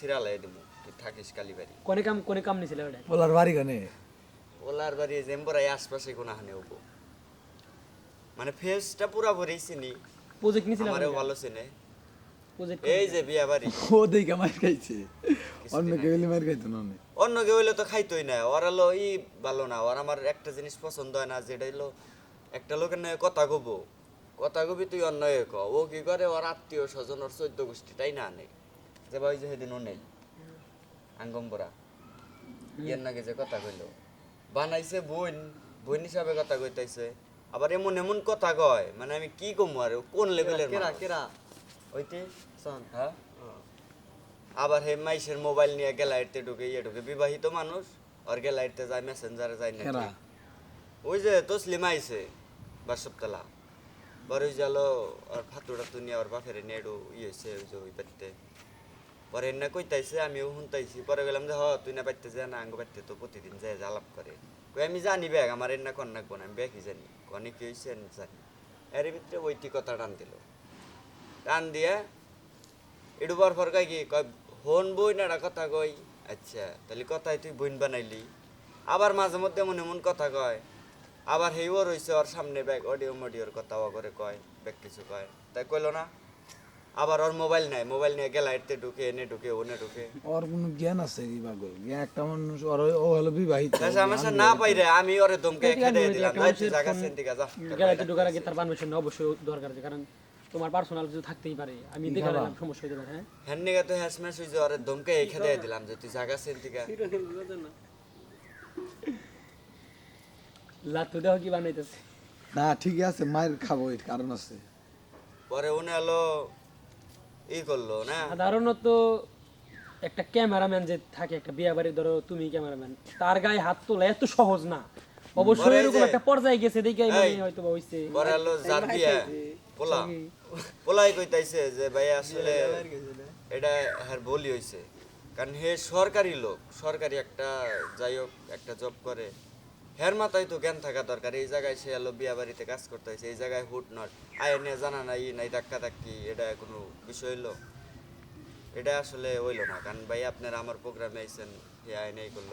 সিরালাই দিমু তুই থাকিস কালীবাড়ি। কোনে কাম কোনে কাম নিছিল ওটা ওলার বাড়ি গানে ওলার বাড়ি জেম্বরাই আশপাশে কোনো হানে হব। মানে ফেসটা পুরাপুরি চিনি। প্রজেক্ট নিছিল আমারও ভালো চিনে। প্রজেক্ট এই যে বিয়া বাড়ি। ও দেখে মার খাইছে। অন্য কেউ হলে মার খাইতো না অন্য কেউ হইলে তো খাইতোই না ওর হলো ই ভালো না ওর আমার একটা জিনিস পছন্দ হয় না যেটা হলো একটা লোকের নয় কথা কব। কথা কবি তুই অন্য এ ক ও কি করে? ওর আত্মীয় স্বজন ওর চোদ্দ গোষ্ঠীটাই না আনে যে ভাই যে সেদিন নেই আঙ্গম্বরা ইয়ের নাকি যে কথা কইলো বানাইছে বোন বোন হিসাবে কথা কইতাইছে আবার এমন এমন কথা কয় মানে আমি কি কমু আর কোন লেভেলের কেরা কেরা? ওইতে হ্যাঁ? আবার হে মাইসের মোবাইল নিয়ে গ্যালারিতে ঢুকে ইয়ে ঢুকে বিবাহিত মানুষ আর গ্যালারিতে যায় মেসেঞ্জারে যায় না? ওই যে তসলিম আইছে বাসবতলা। পরে ওই জালো আর ফাতুড়া তুনিয়া ওর বাপের নিয়ে একটু ইয়ে হয়েছে ওই যে ওই বাড়িতে। পরে এনে কইতাইছে আমিও শুনতাইছি পরে গেলাম যে হ তুই না বাড়িতে যা না আঙ্গ বাড়িতে তো প্রতিদিন যায় যে আলাপ করে কই আমি জানি ব্যাগ আমার এনে কন নাকবো না আমি ব্যাগই জানি কনে কি হয়েছে জানি এর ভিতরে ওইটি কথা টান দিল টান দিয়ে একটু পর পর কি কয় হন বই না কথা কই আচ্ছা তাহলে কথাই তুই বইন বানাইলি আবার মাঝে মধ্যে এমন এমন কথা কয় আবার হেইও রইছে ওর সামনে ব্যাগ অডিও মডিওর কথা ও করে কয় ব্যাগ কিছু কয় তাই কইলো না আবার ওর মোবাইল নাই। মোবাইল নিয়ে গেলাইতে ঢুকে এনে ঢুকে ওনে ঢুকে। ওর কোনো জ্ঞান আছে কি পাগল জ্ঞান একটা মানুষ ওর ও হলো বিবাহিত। তাই আমার সাথে না পাইরে আমি ওরে ধমকে খেতে দিলাম। যাই তুই জায়গা সেন্টিকা যা। গেলাতে ঢোকার আগে তার পারমিশন অবশ্যই দরকার আছে কারণ তোমার পার্সোনাল কিছু থাকতেই পারে। আমি দেখে নিলাম সমস্যা হতে পারে হ্যাঁ? হ্যান নিগা তো হ্যাস ম্যাস হইছে ওরে ধমকে খেতে দিলাম যে তুই জায়গা সেন সেন্টিকা লাতু দেহ কি বানাইতেছে? না ঠিকই আছে মায়ের খাব এর কারণ আছে। পরে উনি হলো ই করল না? সাধারণত একটা ক্যামেরাম্যান যে থাকে একটা বিয়ে বাড়ি ধরো তুমি ক্যামেরাম্যান তার গায়ে হাত তোলা এত সহজ না। অবশ্যই এরকম একটা পর্যায়ে গেছে দেখে মানে হয়তো বা হইছে হলো জাত দিয়া পোলা। পোলাই কইতাইছে যে ভাই আসলে এটা বলি হইছে। কারণ হে সরকারি লোক সরকারি একটা যাই হোক একটা জব করে। হের মাথায় তো জ্ঞান থাকা দরকার। এই জায়গায় সে আলো বিয়া বাড়িতে কাজ করতে হয়েছে, এই জায়গায় হুট নট। আয় নিয়ে জানা নাই নাই ধাক্কা ধাক্কি, এটা কোনো বিষয় হইল? এটা আসলে হইল না, কারণ ভাই আপনারা আমার প্রোগ্রামে আইসেন হে আয় নেই করল।